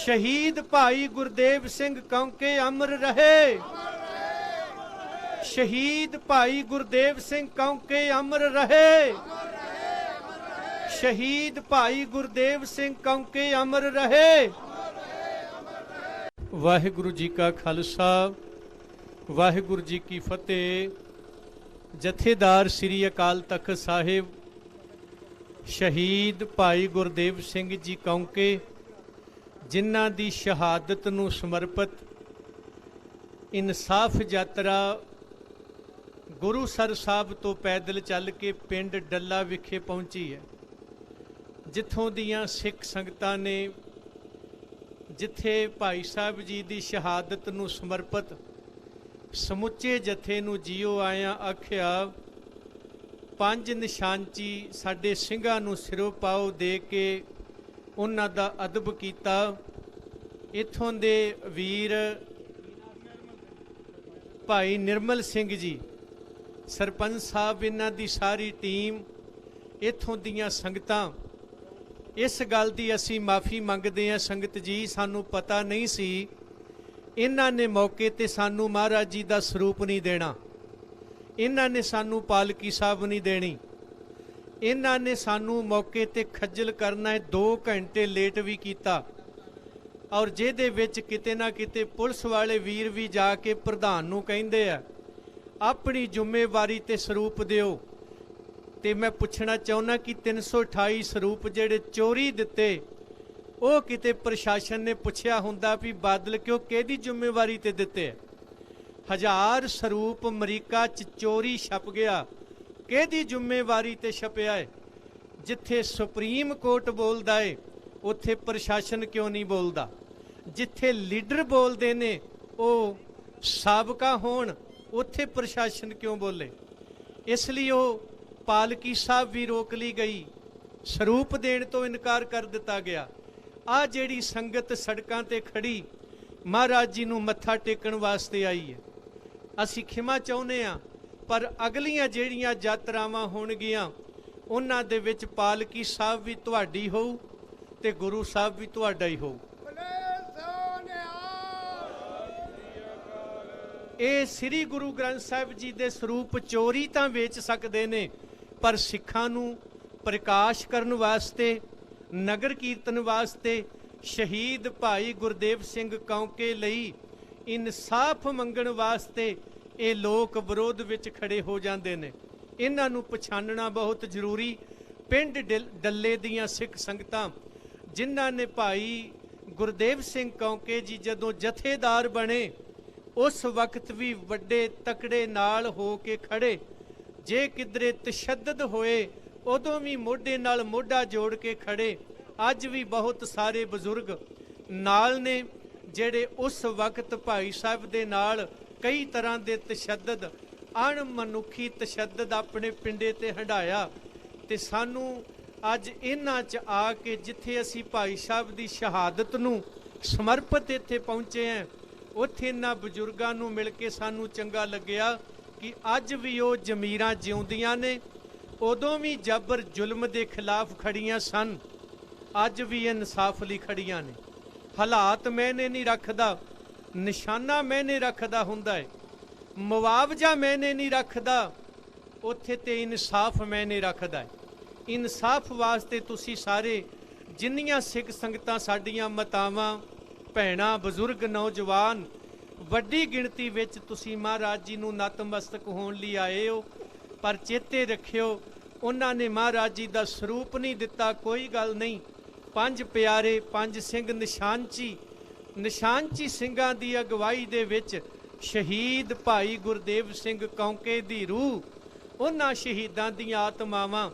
ਸ਼ਹੀਦ ਭਾਈ ਗੁਰਦੇਵ ਸਿੰਘ ਕੌਂਕੇ ਅਮਰ ਰਹੇ। ਸ਼ਹੀਦ ਭਾਈ ਗੁਰਦੇਵ ਸਿੰਘ ਕੌਂਕੇ ਅਮਰ ਰਹੇ। ਸ਼ਹੀਦ ਭਾਈ ਗੁਰਦੇਵ ਸਿੰਘ ਕੌਂਕੇ ਅਮਰ ਰਹੇ। ਵਾਹਿਗੁਰੂ ਜੀ ਕਾ ਖਾਲਸਾ, ਵਾਹਿਗੁਰੂ ਜੀ ਕੀ ਫਤਿਹ। ਜਥੇਦਾਰ ਸ੍ਰੀ ਅਕਾਲ ਤਖਤ ਸਾਹਿਬ, ਸ਼ਹੀਦ ਭਾਈ ਗੁਰਦੇਵ ਸਿੰਘ ਜੀ ਕੌਂਕੇ ਜਿਨ੍ਹਾਂ ਦੀ ਸ਼ਹਾਦਤ ਨੂੰ ਸਮਰਪਿਤ ਇਨਸਾਫ ਯਾਤਰਾ ਗੁਰੂਸਰ ਸਾਹਿਬ ਤੋਂ ਪੈਦਲ ਚੱਲ ਕੇ ਪਿੰਡ ਡੱਲਾ ਵਿਖੇ ਪਹੁੰਚੀ ਹੈ, ਜਿੱਥੋਂ ਦੀਆਂ ਸਿੱਖ ਸੰਗਤਾਂ ਨੇ ਜਿੱਥੇ ਭਾਈ ਸਾਹਿਬ ਜੀ ਦੀ ਸ਼ਹਾਦਤ ਨੂੰ ਸਮਰਪਿਤ ਸਮੁੱਚੇ ਜਥੇ ਨੂੰ ਜੀਓ ਆਇਆ ਆਖਿਆ, ਪੰਜ ਨਿਸ਼ਾਨਚੀ ਸਾਡੇ ਸਿੰਘਾਂ ਨੂੰ ਸਿਰੋਂ ਪਾਓ ਦੇ ਕੇ ਉਹਨਾਂ ਦਾ ਅਦਬ ਕੀਤਾ। ਇਥੋਂ ਦੇ ਵੀਰ ਭਾਈ ਨਿਰਮਲ ਸਿੰਘ ਜੀ, ਸਰਪੰਚ ਸਾਹਿਬ, ਇਹਨਾਂ ਦੀ ਸਾਰੀ ਟੀਮ ਇਥੋਂ ਦੀਆਂ ਸੰਗਤਾਂ। ਇਸ ਗੱਲ ਦੀ ਅਸੀਂ ਮਾਫੀ ਮੰਗਦੇ ਹਾਂ। ਸੰਗਤ ਜੀ, ਸਾਨੂੰ ਪਤਾ ਨਹੀਂ ਸੀ। ਇਹਨਾਂ ਨੇ ਮੌਕੇ ਤੇ ਸਾਨੂੰ ਮਹਾਰਾਜ ਜੀ ਦਾ ਸਰੂਪ ਨਹੀਂ ਦੇਣਾ। ਇਹਨਾਂ ਨੇ ਸਾਨੂੰ ਪਾਲਕੀ ਸਾਹਿਬ ਨਹੀਂ ਦੇਣੀ। ਇਹਨਾਂ ਨੇ ਸਾਨੂੰ ਮੌਕੇ ਤੇ ਖੱਜਲ ਕਰਨਾ ਹੈ 2 ਘੰਟੇ ਲੇਟ ਵੀ ਕੀਤਾ। ਔਰ ਜਿਹਦੇ ਵਿੱਚ ਕਿਤੇ ਨਾ ਕਿਤੇ ਪੁਲਿਸ ਵਾਲੇ ਵੀਰ ਵੀ ਜਾ ਕੇ ਪ੍ਰਧਾਨ ਨੂੰ ਕਹਿੰਦੇ ਆ, ਆਪਣੀ ਜ਼ਿੰਮੇਵਾਰੀ ਤੇ ਸਰੂਪ ਦਿਓ। ਤੇ ਮੈਂ ਪੁੱਛਣਾ ਚਾਹੁੰਦਾ ਕਿ 328 ਸਰੂਪ ਜਿਹੜੇ ਚੋਰੀ ਦਿੱਤੇ, ਉਹ ਕਿਤੇ ਪ੍ਰਸ਼ਾਸਨ ਨੇ ਪੁੱਛਿਆ ਹੁੰਦਾ ਵੀ ਬਾਦਲ ਕਿਉਂ ਕਿਹਦੀ ਜ਼ਿੰਮੇਵਾਰੀ ਤੇ ਦਿੱਤੇ? ਆ ਹਜ਼ਾਰ ਸਰੂਪ ਅਮਰੀਕਾ ਚ ਚੋਰੀ ਛਪ ਗਿਆ। ਕਿਹਦੀ ਜ਼ਿੰਮੇਵਾਰੀ ਤੇ ਛਪਿਆ ਹੈ ਜਿੱਥੇ ਸੁਪਰੀਮ ਕੋਰਟ ਬੋਲਦਾ ਏ, ਉੱਥੇ ਪ੍ਰਸ਼ਾਸਨ ਕਿਉਂ ਨਹੀਂ ਬੋਲਦਾ? ਜਿੱਥੇ ਲੀਡਰ ਬੋਲਦੇ ਨੇ, ਉਹ ਸਾਬਕਾ ਹੋਣ, ਉੱਥੇ ਪ੍ਰਸ਼ਾਸਨ ਕਿਉਂ ਬੋਲੇ? ਇਸ ਲਈ ਉਹ ਪਾਲਕੀ ਸਾਹਿਬ ਵੀ ਰੋਕ ਲਈ ਗਈ। ਸਰੂਪ ਦੇਣ ਤੋਂ ਇਨਕਾਰ ਕਰ ਦਿੱਤਾ ਗਿਆ। ਆ ਜਿਹੜੀ ਸੰਗਤ ਸੜਕਾਂ ਤੇ ਖੜੀ, ਮਹਾਰਾਜ ਜੀ ਨੂੰ ਮੱਥਾ ਟੇਕਣ ਵਾਸਤੇ ਆਈ ਹੈ ਅਸੀਂ ਖਿਮਾ ਚਾਹੁੰਦੇ ਆ ਪਰ ਅਗਲੀਆਂ ਜਿਹੜੀਆਂ ਯਾਤਰਾਵਾਂ ਹੋਣਗੀਆਂ, ਉਹਨਾਂ ਦੇ ਵਿੱਚ ਪਾਲਕੀ ਸਾਹਿਬ ਵੀ ਤੁਹਾਡੀ ਹੋਊ ਤੇ ਗੁਰੂ ਸਾਹਿਬ ਵੀ ਤੁਹਾਡਾ ਹੀ ਹੋਊ। ਇਹ ਸ੍ਰੀ ਗੁਰੂ ਗ੍ਰੰਥ ਸਾਹਿਬ ਜੀ ਦੇ ਸਰੂਪ ਚੋਰੀ ਤਾਂ ਵੇਚ ਸਕਦੇ ਨੇ, ਪਰ ਸਿੱਖਾਂ ਨੂੰ ਪ੍ਰਕਾਸ਼ ਕਰਨ ਵਾਸਤੇ, ਨਗਰ ਕੀਰਤਨ ਵਾਸਤੇ, ਸ਼ਹੀਦ ਭਾਈ ਗੁਰਦੇਵ ਸਿੰਘ ਕੌਂਕੇ ਲਈ ਇਨਸਾਫ ਮੰਗਣ ਵਾਸਤੇ ਇਹ ਲੋਕ ਵਿਰੋਧ ਵਿੱਚ ਖੜੇ ਹੋ ਜਾਂਦੇ ਨੇ। ਇਹਨਾਂ ਨੂੰ ਪਛਾਣਨਾ ਬਹੁਤ ਜ਼ਰੂਰੀ। ਪਿੰਡ ਡਿਲ- ਡੱਲੇ ਦੀਆਂ ਸਿੱਖ ਸੰਗਤਾਂ, ਜਿਨ੍ਹਾਂ ਨੇ ਭਾਈ ਗੁਰਦੇਵ ਸਿੰਘ ਕੌਂਕੇ ਜੀ ਜਦੋਂ ਜਥੇਦਾਰ ਬਣੇ, ਉਸ ਵਕਤ ਵੀ ਵੱਡੇ ਤਕੜੇ ਨਾਲ ਹੋ ਕੇ ਖੜੇ। ਜੇ ਕਿਧਰੇ ਤਸ਼ੱਦਦ ਹੋਏ, ਉਦੋਂ ਵੀ ਮੋਢੇ ਨਾਲ ਮੋਢਾ ਜੋੜ ਕੇ ਖੜੇ। ਅੱਜ ਵੀ ਬਹੁਤ ਸਾਰੇ ਬਜ਼ੁਰਗ ਨਾਲ ਨੇ, ਜਿਹੜੇ ਉਸ ਵਕਤ ਭਾਈ ਸਾਹਿਬ ਦੇ ਨਾਲ ਕਈ ਤਰ੍ਹਾਂ ਦੇ ਤਸ਼ੱਦਦ ਅਣਮਨੁੱਖੀ ਤਸ਼ੱਦਦ ਆਪਣੇ ਪਿੰਡੇ ਤੇ ਹੰਡਾਇਆ ਤੇ ਸਾਨੂੰ ਅੱਜ ਇਹਨਾਂ 'ਚ ਆ ਕੇ ਜਿੱਥੇ ਅਸੀਂ ਭਾਈ ਸਾਹਿਬ ਦੀ ਸ਼ਹਾਦਤ ਨੂੰ ਸਮਰਪਿਤ ਇੱਥੇ ਪਹੁੰਚੇ ਹਾਂ, ਉੱਥੇ ਇਹਨਾਂ ਬਜ਼ੁਰਗਾਂ ਨੂੰ ਮਿਲ ਕੇ ਸਾਨੂੰ ਚੰਗਾ ਲੱਗਿਆ ਕਿ ਅੱਜ ਵੀ ਉਹ ਜ਼ਮੀਰਾਂ ਜਿਉਂਦੀਆਂ ਨੇ। ਉਦੋਂ ਵੀ ਜਬਰ ਜ਼ੁਲਮ ਦੇ ਖਿਲਾਫ ਖੜੀਆਂ ਸਨ, ਅੱਜ ਵੀ ਇਨਸਾਫ ਲਈ ਖੜੀਆਂ ਨੇ। ਹਾਲਾਤ ਮੈਨੇ ਨਹੀਂ ਰੱਖਦਾ ਨਿਸ਼ਾਨਾ ਮੈਨੇ ਰੱਖਦਾ ਹੁੰਦਾ ਹੈ ਮੁਆਵਜ਼ਾ ਮੈਨੇ ਨਹੀਂ ਰੱਖਦਾ, ਉੱਥੇ ਤੇ ਇਨਸਾਫ ਮੈਨੇ ਰੱਖਦਾ ਹੈ ਇਨਸਾਫ ਵਾਸਤੇ ਤੁਸੀਂ ਸਾਰੇ ਜਿੰਨੀਆਂ ਸਿੱਖ ਸੰਗਤਾਂ ਸਾਡੀਆਂ ਮਤਾਵਾਂ, ਭੈਣਾਂ, ਬਜ਼ੁਰਗ, ਨੌਜਵਾਨ, ਵੱਡੀ ਗਿਣਤੀ ਵਿੱਚ ਤੁਸੀਂ ਮਹਾਰਾਜ ਜੀ ਨੂੰ ਨਤਮਸਤਕ ਹੋਣ ਲਈ ਆਏ ਹੋ, ਪਰ ਚੇਤੇ ਰੱਖਿਓ, ਉਹਨਾਂ ਨੇ ਮਹਾਰਾਜ ਜੀ ਦਾ ਸਰੂਪ ਨਹੀਂ ਦਿੱਤਾ, ਕੋਈ ਗੱਲ ਨਹੀਂ। ਪੰਜ ਪਿਆਰੇ, ਪੰਜ ਸਿੰਘ ਨਿਸ਼ਾਨਚੀ ਨਿਸ਼ਾਨਚੀ ਸਿੰਘਾਂ ਦੀ ਅਗਵਾਈ ਦੇ ਵਿੱਚ ਸ਼ਹੀਦ ਭਾਈ ਗੁਰਦੇਵ ਸਿੰਘ ਕੌਂਕੇ ਦੀ ਰੂਹ, ਉਹਨਾਂ ਸ਼ਹੀਦਾਂ ਦੀਆਂ ਆਤਮਾਵਾਂ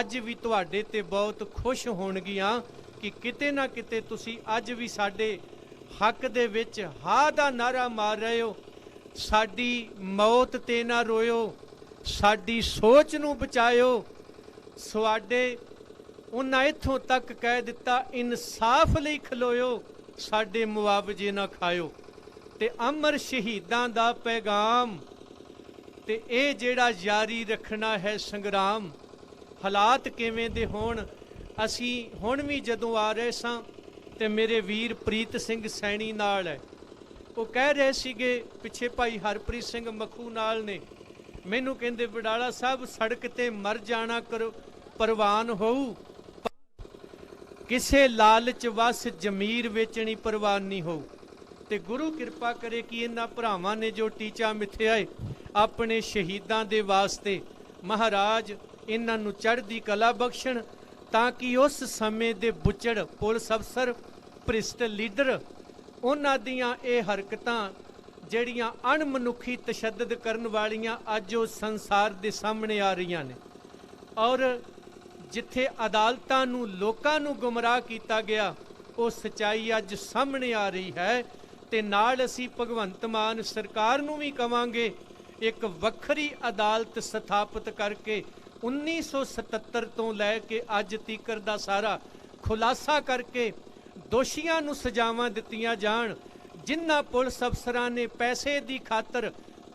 ਅੱਜ ਵੀ ਤੁਹਾਡੇ ਤੇ ਬਹੁਤ ਖੁਸ਼ ਹੋਣਗੀਆਂ ਕਿ ਕਿਤੇ ਨਾ ਕਿਤੇ ਤੁਸੀਂ ਅੱਜ ਵੀ ਸਾਡੇ ਹੱਕ ਦੇ ਵਿੱਚ ਹਾਂ ਦਾ ਨਾਰਾ ਮਾਰ ਰਹੇ ਹੋ। ਸਾਡੀ ਮੌਤ ਤੇ ਨਾ ਰੋਇਓ, ਸਾਡੀ ਸੋਚ ਨੂੰ ਬਚਾਇਓ। ਤੁਹਾਡੇ ਉਹਨਾਂ ਇੱਥੋਂ ਤੱਕ ਕਹਿ ਦਿੱਤਾ, ਇਨਸਾਫ ਲਈ ਖਲੋਇਓ। ਸਾਡੇ ਮੁਆਵਜ਼ੇ ਨਾ ਖਾਇਓ। ਤੇ ਅਮਰ ਸ਼ਹੀਦਾਂ ਦਾ ਪੈਗਾਮ। ਤੇ ਇਹ ਜਿਹੜਾ ਜਾਰੀ ਰੱਖਣਾ ਹੈ ਸੰਗਰਾਮ, ਹਾਲਾਤ ਕਿਵੇਂ ਦੇ ਹੋਣ, ਅਸੀਂ ਹੁਣ ਵੀ ਜਦੋਂ ਆ ਰਹੇ ਸਾਂ ਤੇ ਮੇਰੇ ਵੀਰ ਪ੍ਰੀਤ ਸਿੰਘ ਸੈਣੀ ਨਾਲ ਹੈ। ਉਹ ਕਹਿ ਰਹੇ ਸੀਗੇ, ਪਿੱਛੇ ਭਾਈ ਹਰਪ੍ਰੀਤ ਸਿੰਘ ਮੱਖੂ ਨਾਲ ਨੇ, ਮੈਨੂੰ ਕਹਿੰਦੇ ਵਡਾਲਾ ਸਾਹਿਬ, ਸੜਕ ਤੇ ਮਰ ਜਾਣਾ ਕਰੋ, ਪ੍ਰਵਾਨ ਹੋਊ। ਕਿਸੇ ਲਾਲਚ ਵਸ ਜ਼ਮੀਰ ਵੇਚਣੀ ਪ੍ਰਵਾਨ ਨਹੀਂ ਹੋਊ। ਤੇ ਗੁਰੂ ਕਿਰਪਾ ਕਰੇ ਕਿ ਇਹਨਾਂ ਭਰਾਵਾਂ ਨੇ ਜੋ ਟੀਚਾ ਮਿੱਥਿਆ ਹੈ ਆਪਣੇ ਸ਼ਹੀਦਾਂ ਦੇ ਵਾਸਤੇ ਮਹਾਰਾਜ ਇਹਨਾਂ ਨੂੰ ਚੜ੍ਹਦੀ ਕਲਾ ਬਖਸ਼ਣ, ਤਾਂ ਕਿ ਉਸ ਸਮੇਂ ਦੇ ਬੁੱਚੜ ਪੁਲਿਸ ਅਫਸਰ, ਭ੍ਰਿਸ਼ਟ ਲੀਡਰ, ਉਹਨਾਂ ਦੀਆਂ ਇਹ ਹਰਕਤਾਂ ਜਿਹੜੀਆਂ ਅਣਮਨੁੱਖੀ ਤਸ਼ੱਦਦ ਕਰਨ ਵਾਲੀਆਂ ਅੱਜ ਉਹ ਸੰਸਾਰ ਦੇ ਸਾਹਮਣੇ ਆ ਰਹੀਆਂ ਨੇ। ਔਰ ਜਿੱਥੇ ਅਦਾਲਤਾਂ ਨੂੰ, ਲੋਕਾਂ ਨੂੰ ਗੁੰਮਰਾਹ ਕੀਤਾ ਗਿਆ, ਉਹ ਸਚਾਈ ਅੱਜ ਸਾਹਮਣੇ ਆ ਰਹੀ ਹੈ ਤੇ ਨਾਲ ਅਸੀਂ ਭਗਵੰਤ ਮਾਨ ਸਰਕਾਰ ਨੂੰ ਵੀ ਕਵਾਂਗੇ, ਇੱਕ ਵੱਖਰੀ ਅਦਾਲਤ ਸਥਾਪਿਤ ਕਰਕੇ 1977 ਤੋਂ ਲੈ ਕੇ ਅੱਜ ਤੀਕਰ ਦਾ ਸਾਰਾ ਖੁਲਾਸਾ ਕਰਕੇ ਦੋਸ਼ੀਆਂ ਨੂੰ ਸਜ਼ਾਵਾਂ ਦਿੱਤੀਆਂ ਜਾਣ, ਜਿਨ੍ਹਾਂ ਪੁਲਿਸ ਅਫਸਰਾਂ ਨੇ ਪੈਸੇ ਦੀ ਖਾਤਰ,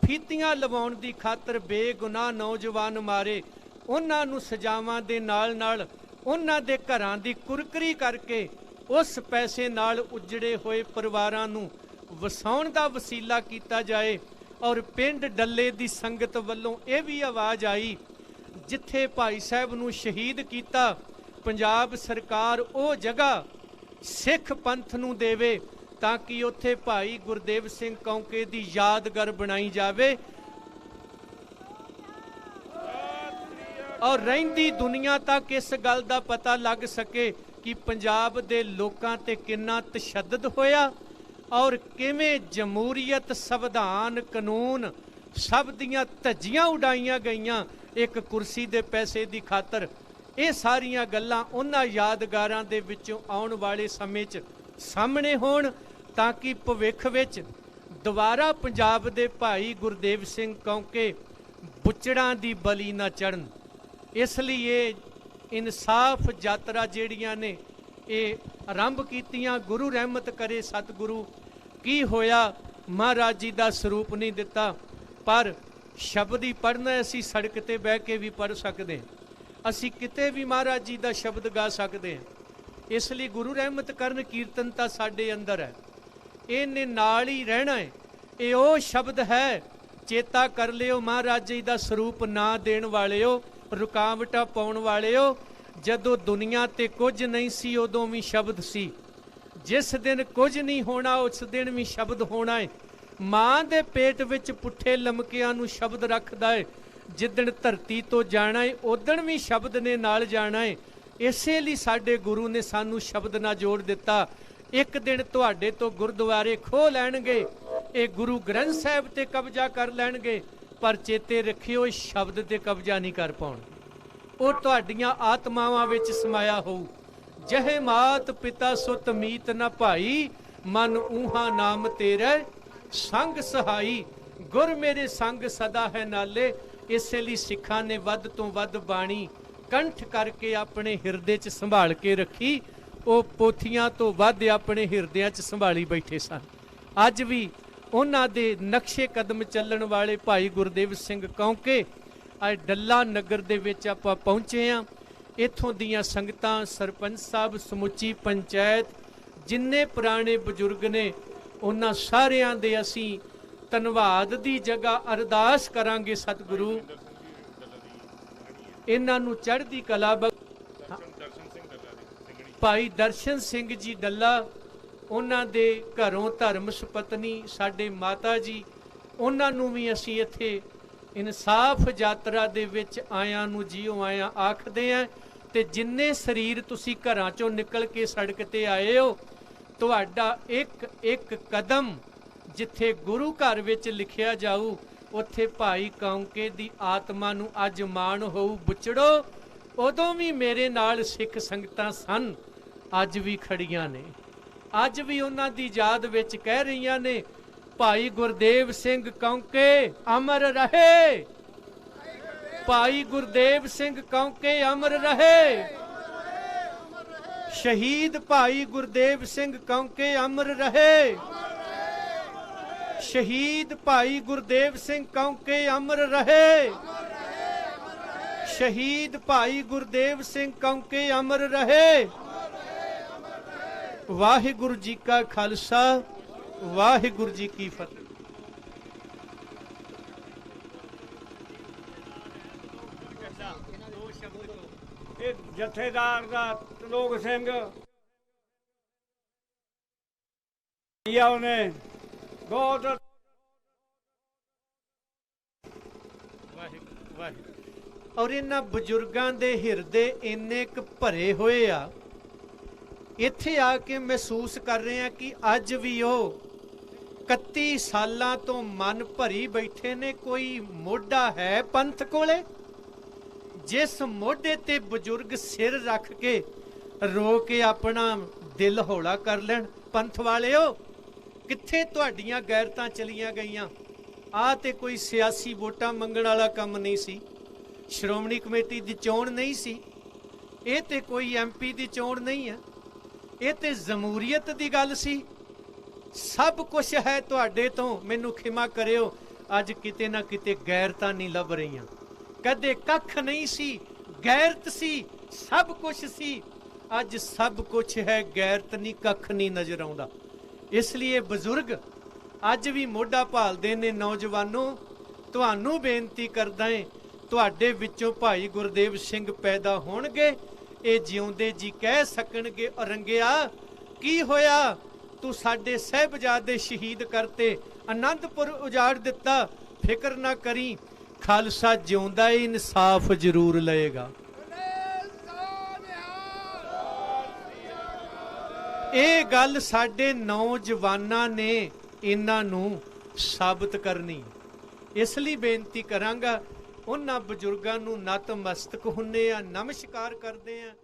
ਫੀਤੀਆਂ ਲਵਾਉਣ ਦੀ ਖਾਤਰ ਬੇਗੁਨਾਹ ਨੌਜਵਾਨ ਮਾਰੇ। ਉਹਨਾਂ ਨੂੰ ਸਜ਼ਾਵਾਂ ਦੇ ਨਾਲ ਨਾਲ ਉਹਨਾਂ ਦੇ ਘਰਾਂ ਦੀ ਕੁਰਕਰੀ ਕਰਕੇ ਉਸ ਪੈਸੇ ਨਾਲ ਉਜੜੇ ਹੋਏ ਪਰਿਵਾਰਾਂ ਨੂੰ ਵਸਾਉਣ ਦਾ ਵਸੀਲਾ ਕੀਤਾ ਜਾਏ ਔਰ ਪਿੰਡ ਡੱਲੇ ਦੀ ਸੰਗਤ ਵੱਲੋਂ ਇਹ ਵੀ ਆਵਾਜ਼ ਆਈ, ਜਿੱਥੇ ਭਾਈ ਸਾਹਿਬ ਨੂੰ ਸ਼ਹੀਦ ਕੀਤਾ, ਪੰਜਾਬ ਸਰਕਾਰ ਉਹ ਜਗ੍ਹਾ ਸਿੱਖ ਪੰਥ ਨੂੰ ਦੇਵੇ ਤਾਂ ਕਿ ਉੱਥੇ ਭਾਈ ਗੁਰਦੇਵ ਸਿੰਘ ਕੌਂਕੇ ਦੀ ਯਾਦਗਾਰ ਬਣਾਈ ਜਾਵੇ ਔਰ ਰਹਿੰਦੀ ਦੁਨੀਆ ਤੱਕ ਇਸ ਗੱਲ ਦਾ ਪਤਾ ਲੱਗ ਸਕੇ ਕਿ ਪੰਜਾਬ ਦੇ ਲੋਕਾਂ ਤੇ ਕਿੰਨਾ ਤਸ਼ੱਦਦ ਹੋਇਆ ਔਰ ਕਿਵੇਂ ਜਮਹੂਰੀਅਤ ਸੰਵਿਧਾਨ ਕਾਨੂੰਨ ਸਭ ਦੀਆਂ ਧੱਜੀਆਂ ਉਡਾਈਆਂ ਗਈਆਂ ਇੱਕ ਕੁਰਸੀ ਦੇ ਪੈਸੇ ਦੀ ਖਾਤਰ। ਇਹ ਸਾਰੀਆਂ ਗੱਲਾਂ ਉਹਨਾਂ ਯਾਦਗਾਰਾਂ ਦੇ ਵਿੱਚੋਂ ਆਉਣ ਵਾਲੇ ਸਮੇਂ 'ਚ ਸਾਹਮਣੇ ਹੋਣ ਤਾਂ ਕਿ ਭਵਿੱਖ ਵਿੱਚ ਦੁਬਾਰਾ ਪੰਜਾਬ ਦੇ ਭਾਈ ਗੁਰਦੇਵ ਸਿੰਘ ਕੌਂਕੇ ਬੁੱਚੜਾਂ ਦੀ ਬਲੀ ਨਾ ਚੜਨ ਇਸ ਲਈ ਇਹ ਇਨਸਾਫ ਯਾਤਰਾ ਜਿਹੜੀਆਂ ਨੇ, ਇਹ ਆਰੰਭ ਕੀਤੀਆਂ। ਗੁਰੂ ਰਹਿਮਤ ਕਰੇ ਸਤਿਗੁਰੂ, ਕੀ ਹੋਇਆ? ਮਹਾਰਾਜ ਜੀ ਦਾ ਸਰੂਪ ਨਹੀਂ ਦਿੱਤਾ, ਪਰ ਸ਼ਬਦ ਹੀ ਪੜਨਾ ਅਸੀਂ ਸੜਕ ਤੇ ਬਹਿ ਕੇ ਵੀ ਪੜ ਸਕਦੇ ਹਾਂ। ਅਸੀਂ ਕਿਤੇ ਵੀ ਮਹਾਰਾਜ ਜੀ ਦਾ ਸ਼ਬਦ ਗਾ ਸਕਦੇ ਹਾਂ। ਇਸ ਲਈ ਗੁਰੂ ਰਹਿਮਤ ਕਰਨ ਕੀਰਤਨ ਤਾਂ ਸਾਡੇ ਅੰਦਰ ਹੈ। ਇਹਨੇ ਨਾਲ ਹੀ ਰਹਿਣਾ ਹੈ। ਇਹ ਉਹ ਸ਼ਬਦ ਹੈ, ਚੇਤਾ ਕਰ ਲਿਓ ਮਹਾਰਾਜ ਜੀ ਦਾ ਸਰੂਪ ਨਾ ਦੇਣ ਵਾਲਿਓ। ਰੁਕਾਵਟਾਂ ਪਾਉਣ ਵਾਲਿਓ, ਜਦੋਂ ਦੁਨੀਆ ਤੇ ਕੁਝ ਨਹੀਂ ਸੀ, ਉਦੋਂ ਵੀ ਸ਼ਬਦ ਸੀ। ਜਿਸ ਦਿਨ ਕੁਝ ਨਹੀਂ ਹੋਣਾ, ਉਸ ਦਿਨ ਵੀ ਸ਼ਬਦ ਹੋਣਾ ਹੈ ਮਾਂ ਦੇ ਪੇਟ ਵਿੱਚ ਪੁੱਠੇ ਲਮਕਿਆਂ ਨੂੰ ਸ਼ਬਦ ਰੱਖਦਾ ਹੈ ਜਿੱਦਣ ਧਰਤੀ ਤੋਂ ਜਾਣਾ ਹੈ ਉਦਣ ਵੀ ਸ਼ਬਦ ਨੇ ਨਾਲ ਜਾਣਾ ਹੈ ਇਸੇ ਲਈ ਸਾਡੇ ਗੁਰੂ ਨੇ ਸਾਨੂੰ ਸ਼ਬਦ ਨਾਲ ਜੋੜ ਦਿੱਤਾ। ਇੱਕ ਦਿਨ ਤੁਹਾਡੇ ਤੋਂ ਗੁਰਦੁਆਰੇ ਖੋ ਲੈਣਗੇ। ਇਹ ਗੁਰੂ ਗ੍ਰੰਥ ਸਾਹਿਬ ਤੇ ਕਬਜ਼ਾ ਕਰ ਲੈਣਗੇ। ਪਰ ਚੇਤੇ ਰੱਖਿਓ ਸ਼ਬਦ ਤੇ ਕਬਜ਼ਾ ਨਹੀਂ ਕਰ ਪਾਉਣ। ਉਹ ਤੁਹਾਡੀਆਂ ਆਤਮਾਵਾਂ ਵਿੱਚ ਸਮਾਇਆ ਹੋਊ। ਜਹ ਮਾਤ ਪਿਤਾ ਸੁਤ ਮੀਤ ਨ ਭਾਈ, ਮਨ ਊਹਾ ਨਾਮ ਤੇਰੇ, ਸੰਗ ਸਹਾਈ। ਗੁਰ ਮੇਰੇ ਸੰਗ ਸਦਾ ਹੈ ਨਾਲੇ, ਇਸੇ ਲਈ ਸਿੱਖਾਂ ਨੇ ਵੱਧ ਤੋਂ ਵੱਧ ਬਾਣੀ ਕੰਠ ਕਰਕੇ ਆਪਣੇ ਹਿਰਦੇ 'ਚ ਸੰਭਾਲ ਕੇ ਰੱਖੀ। ਉਹ ਪੋਥੀਆਂ ਤੋਂ ਵੱਧ ਆਪਣੇ ਹਿਰਦਿਆਂ 'ਚ ਸੰਭਾਲੀ ਬੈਠੇ ਸਨ। ਅੱਜ ਵੀ ਉਹਨਾਂ ਦੇ ਨਕਸ਼ੇ ਕਦਮ ਚੱਲਣ ਵਾਲੇ ਭਾਈ ਗੁਰਦੇਵ ਸਿੰਘ ਕੌਂਕੇ ਅੱਜ ਡੱਲਾ ਨਗਰ ਦੇ ਵਿੱਚ ਆਪਾਂ ਪਹੁੰਚੇ ਆ ਇੱਥੋਂ ਦੀਆਂ ਸੰਗਤਾਂ ਸਰਪੰਚ ਸਾਹਿਬ ਸਮੁੱਚੀ ਪੰਚਾਇਤ ਜਿੰਨੇ ਪੁਰਾਣੇ ਬਜ਼ੁਰਗ ਨੇ ਉਹਨਾਂ ਸਾਰਿਆਂ ਦੇ ਅਸੀਂ ਧੰਨਵਾਦ ਦੀ ਜਗ੍ਹਾ ਅਰਦਾਸ ਕਰਾਂਗੇ ਸਤਿਗੁਰੂ। ਇਹਨਾਂ ਨੂੰ ਚੜ੍ਹਦੀ ਕਲਾ ਭਾਈ ਦਰਸ਼ਨ ਸਿੰਘ ਜੀ ਡੱਲਾ ਉਹਨਾਂ ਦੇ ਘਰੋਂ ਧਰਮ ਸੁਪਤਨੀ ਸਾਡੇ ਮਾਤਾ ਜੀ, ਉਹਨਾਂ ਨੂੰ ਵੀ ਅਸੀਂ ਇੱਥੇ ਇਨਸਾਫ ਯਾਤਰਾ ਦੇ ਵਿੱਚ ਆਇਆਂ ਨੂੰ ਜੀਓ ਆਇਆਂ ਆਖਦੇ ਆ। ਤੇ ਜਿੰਨੇ ਸਰੀਰ ਤੁਸੀਂ ਘਰਾਂ ਚੋਂ ਨਿਕਲ ਕੇ ਸੜਕ ਤੇ ਆਏ ਹੋ, ਤੁਹਾਡਾ ਇੱਕ ਇੱਕ ਕਦਮ ਜਿੱਥੇ ਗੁਰੂ ਘਰ ਵਿੱਚ ਲਿਖਿਆ ਜਾਊ, ਉੱਥੇ ਭਾਈ ਕੌਂਕੇ ਦੀ ਆਤਮਾ ਨੂੰ ਅੱਜ ਮਾਣ ਹੋਊ। ਬੁੱਚੜੋ, ਉਦੋਂ ਵੀ ਮੇਰੇ ਨਾਲ ਸਿੱਖ ਸੰਗਤਾਂ ਸਨ, ਅੱਜ ਵੀ ਖੜੀਆਂ ਨੇ। ਅੱਜ ਵੀ ਉਹਨਾਂ ਦੀ ਯਾਦ ਵਿੱਚ ਕਹਿ ਰਹੀਆਂ ਨੇ, ਭਾਈ ਗੁਰਦੇਵ ਸਿੰਘ ਕੌਂਕੇ ਅਮਰ ਰਹੇ। ਭਾਈ ਗੁਰਦੇਵ ਸਿੰਘ ਕੌਂਕੇ ਅਮਰ ਰਹੇ। ਸ਼ਹੀਦ ਭਾਈ ਗੁਰਦੇਵ ਸਿੰਘ ਕੌਂਕੇ ਅਮਰ ਰਹੇ। ਸ਼ਹੀਦ ਭਾਈ ਗੁਰਦੇਵ ਸਿੰਘ ਕੌਂਕੇ ਅਮਰ ਰਹੇ। ਸ਼ਹੀਦ ਭਾਈ ਗੁਰਦੇਵ ਸਿੰਘ ਕੌਂਕੇ ਅਮਰ ਰਹੇ। ਵਾਹਿਗੁਰੂ ਜੀ ਕਾ ਖਾਲਸਾ ਵਾਹਿਗੁਰੂ ਜੀ ਕੀ ਫਤਿਹ। ਇਹ ਜਥੇਦਾਰ ਦਾ ਤਲੋਕ ਸਿੰਘ। ਇਹ ਉਹਨੇ ਬਹੁਤ ਵਾਹਿਗੁਰੂ। ਔਰ ਇਹਨਾਂ ਬਜ਼ੁਰਗਾਂ ਦੇ ਹਿਰਦੇ ਇੰਨੇ ਕੁ ਭਰੇ ਹੋਏ ਆ ਇੱਥੇ ਆ ਕੇ ਮਹਿਸੂਸ ਕਰ ਰਹੇ ਆ ਕਿ ਅੱਜ ਵੀ ਉਹ 31 ਸਾਲਾਂ ਤੋਂ ਮਨ ਭਰੀ ਬੈਠੇ ਨੇ, ਕੋਈ ਮੋਢਾ ਹੈ ਪੰਥ ਕੋਲੇ? ਜਿਸ ਮੋਢੇ ਤੇ ਬਜ਼ੁਰਗ ਸਿਰ ਰੱਖ ਕੇ ਰੋ ਕੇ ਆਪਣਾ ਦਿਲ ਹੌਲਾ ਕਰ ਲੈਣ। ਪੰਥ ਵਾਲਿਓ, ਕਿੱਥੇ ਤੁਹਾਡੀਆਂ ਗੈਰਤਾਂ ਚਲੀਆਂ ਗਈਆਂ? ਆ ਤੇ ਕੋਈ ਸਿਆਸੀ ਵੋਟਾਂ ਮੰਗਣ ਵਾਲਾ ਕੰਮ ਨਹੀਂ ਸੀ। ਸ਼੍ਰੋਮਣੀ ਕਮੇਟੀ ਦੀ ਚੋਣ ਨਹੀਂ ਸੀ। ਇਹ ਤੇ ਕੋਈ ਐਮਪੀ ਦੀ ਚੋਣ ਨਹੀਂ ਹੈ। ਇਹ ਤੇ ਜਮੂਰੀਅਤ ਦੀ ਗੱਲ ਸੀ। ਸਭ ਕੁਝ ਹੈ ਤੁਹਾਡੇ ਤੋਂ, ਮੈਨੂੰ ਖਿਮਾ ਕਰਿਓ। ਅੱਜ ਕਿਤੇ ਨਾ ਕਿਤੇ ਗੈਰਤਾਂ ਨਹੀਂ ਲੱਭ ਰਹੀਆਂ। ਕਦੇ ਕੱਖ ਨਹੀਂ ਸੀ, ਗੈਰਤ ਸੀ, ਸਭ ਕੁਝ ਸੀ। ਅੱਜ ਸਭ ਕੁਝ ਹੈ, ਗੈਰਤ ਨਹੀਂ, ਕੱਖ ਨਹੀਂ ਨਜ਼ਰ ਆਉਂਦਾ। ਇਸ ਲਈ ਬਜ਼ੁਰਗ, ਅੱਜ ਵੀ ਮੋਢਾ ਭਾਲਦੇ ਨੇ ਨੌਜਵਾਨੋ। ਤੁਹਾਨੂੰ ਬੇਨਤੀ ਕਰਦਾ ਏ, ਤੁਹਾਡੇ ਵਿੱਚੋਂ ਭਾਈ ਗੁਰਦੇਵ ਸਿੰਘ ਪੈਦਾ ਹੋਣਗੇ। ਇਹ ਜਿਉਂਦੇ ਜੀ ਕਹਿ ਸਕਣਗੇ ਔਰੰਗਿਆ ਕੀ ਹੋਇਆ? ਤੂੰ ਸਾਡੇ ਸਹਿਬਜ਼ਾਦੇ ਸ਼ਹੀਦ ਕਰਤੇ ਆਨੰਦਪੁਰ ਉਜਾੜ ਦਿੱਤਾ, ਫਿਕਰ ਨਾ ਕਰੀ, ਖਾਲਸਾ ਜਿਉਂਦਾ ਹੀ ਇਨਸਾਫ ਜ਼ਰੂਰ ਲਏਗਾ। ਇਹ ਗੱਲ ਸਾਡੇ ਨੌਜਵਾਨਾਂ ਨੇ ਇਹਨਾਂ ਨੂੰ ਸਾਬਤ ਕਰਨੀ। ਇਸ ਲਈ ਬੇਨਤੀ ਕਰਾਂਗਾ ਉਹਨਾਂ ਬਜ਼ੁਰਗਾਂ ਨੂੰ ਨਤਮਸਤਕ ਹੁੰਨੇ ਆ ਨਮਸਕਾਰ ਕਰਦੇ ਆ।